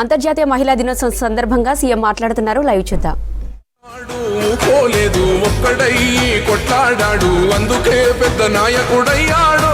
అంతర్జాతీయ మహిళా దినోత్సవం సందర్భంగా సీఎం మాట్లాడుతున్నారు. లైవ్ చూద్దాం. ఒక్కడై కొట్లాడాడు అందుకే పెద్ద నాయకుడయ్యాడు.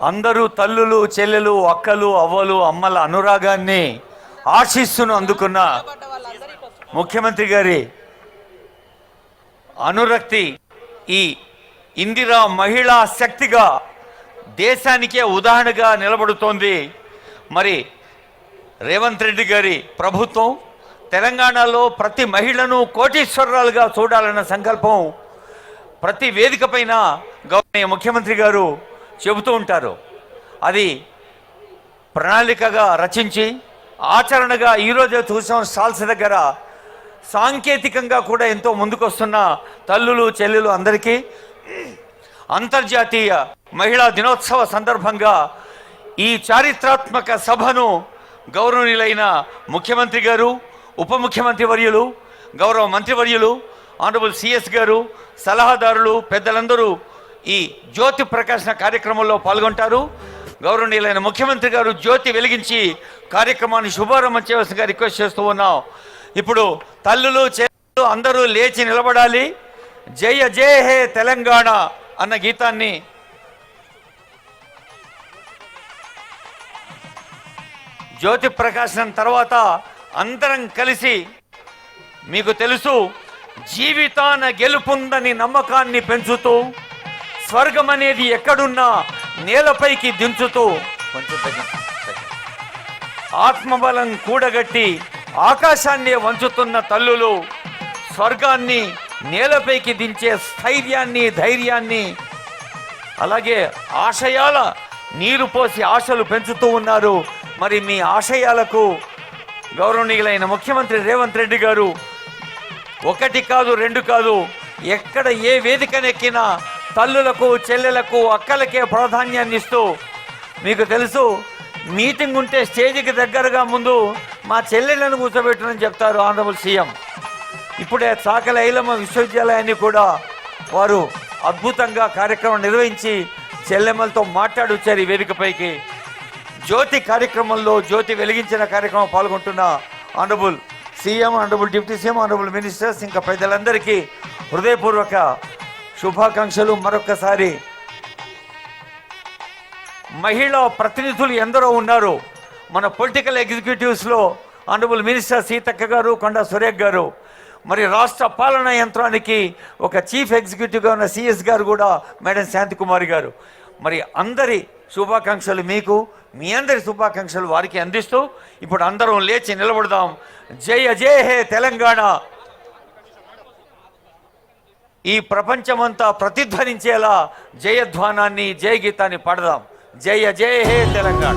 అందరూ తల్లులు చెల్లెలు అక్కలు అవ్వలు అమ్మల అనురాగాన్ని ఆశిస్సును అందుకున్న ముఖ్యమంత్రి గారి అనురక్తి ఈ ఇందిరా మహిళా శక్తిగా దేశానికే ఉదాహరణగా నిలబడుతోంది. మరి రేవంత్ రెడ్డి గారి ప్రభుత్వం తెలంగాణలో ప్రతి మహిళను కోటీశ్వరాలుగా చూడాలన్న సంకల్పం ప్రతి వేదిక పైన గౌరవనీయ ముఖ్యమంత్రి గారు చెబుతూ ఉంటారు. అది ప్రణాళికగా రచించి ఆచరణగా ఈరోజు చూసాం సాల్స్ దగ్గర. సాంకేతికంగా కూడా ఎంతో ముందుకొస్తున్న తల్లులు చెల్లెలు అందరికీ అంతర్జాతీయ మహిళా దినోత్సవ సందర్భంగా ఈ చారిత్రాత్మక సభను గౌరవనీయులైన ముఖ్యమంత్రి గారు ఉప ముఖ్యమంత్రి వర్యులు గౌరవ మంత్రివర్యులు ఆనరబుల్ సిఎస్ గారు సలహాదారులు పెద్దలందరూ ఈ జ్యోతి ప్రకాశన కార్యక్రమంలో పాల్గొంటారు. గౌరవనీయులైన ముఖ్యమంత్రి గారు జ్యోతి వెలిగించి కార్యక్రమాన్ని శుభారంభం చేయవలసిందిగా రిక్వెస్ట్ చేస్తూ ఉన్నాం. ఇప్పుడు తల్లులు చెల్లెలు అందరూ లేచి నిలబడాలి. జయ జయ హే తెలంగాణ అన్న గీతాన్ని జ్యోతి ప్రకాశనం తర్వాత అందరం కలిసి మీకు తెలుసు. జీవితాన గెలుపుందని నమ్మకాన్ని పెంచుతూ స్వర్గం అనేది ఎక్కడున్నా నేలపైకి దించుతూ కొంచెం ఆత్మబలం కూడగట్టి ఆకాశాన్ని వంచుతున్న తల్లులు స్వర్గాన్ని నేలపైకి దించే స్థైర్యాన్ని ధైర్యాన్ని అలాగే ఆశయాల నీరు పోసి ఆశలు పెంచుతూ ఉన్నారు. మరి మీ ఆశయాలకు గౌరవనీయులైన ముఖ్యమంత్రి రేవంత్ రెడ్డి గారు ఒకటి కాదు రెండు కాదు. ఎక్కడ ఏ వేదికనెక్కినా తల్లులకు చెల్లెలకు అక్కలకే ప్రాధాన్యాన్ని ఇస్తూ మీకు తెలుసు మీటింగ్ ఉంటే స్టేజ్కి దగ్గరగా ముందు మా చెల్లెలను కూర్చోబెట్టనని చెప్తారు ఆనరబుల్ సీఎం. ఇప్పుడే చాకల ఐలమ్మ విశ్వవిద్యాలయాన్ని కూడా వారు అద్భుతంగా కార్యక్రమం నిర్వహించి చెల్లెమ్మలతో మాట్లాడొచ్చారు ఈ వేదికపైకి. జ్యోతి కార్యక్రమంలో జ్యోతి వెలిగించిన కార్యక్రమం పాల్గొంటున్న honourable CM honourable deputy CM honourable ministers ఇంకా ప్రజలందరికీ హృదయపూర్వక శుభాకాంక్షలు. మరొకసారి మహిళా ప్రతినిధులు ఎందరో ఉన్నారు. మన పొలిటికల్ ఎగ్జిక్యూటివ్స్లో ఆనరబుల్ మినిస్టర్ సీతక్క గారు కొండ సురేఖ్ గారు. మరి రాష్ట్ర పాలనా యంత్రానికి ఒక చీఫ్ ఎగ్జిక్యూటివ్గా ఉన్న సిఎస్ గారు కూడా మేడం శాంతికుమారి గారు. మరి అందరి శుభాకాంక్షలు మీకు మీ అందరి శుభాకాంక్షలు వారికి అందిస్తూ ఇప్పుడు అందరం లేచి నిలబడదాం. జయ జయ హే తెలంగాణ. ఈ ప్రపంచమంతా ప్రతిధ్వనించేలా జయధ్వానాన్ని జయ గీతాన్ని పాడదాం. జయ జయ హే తెలంగాణ.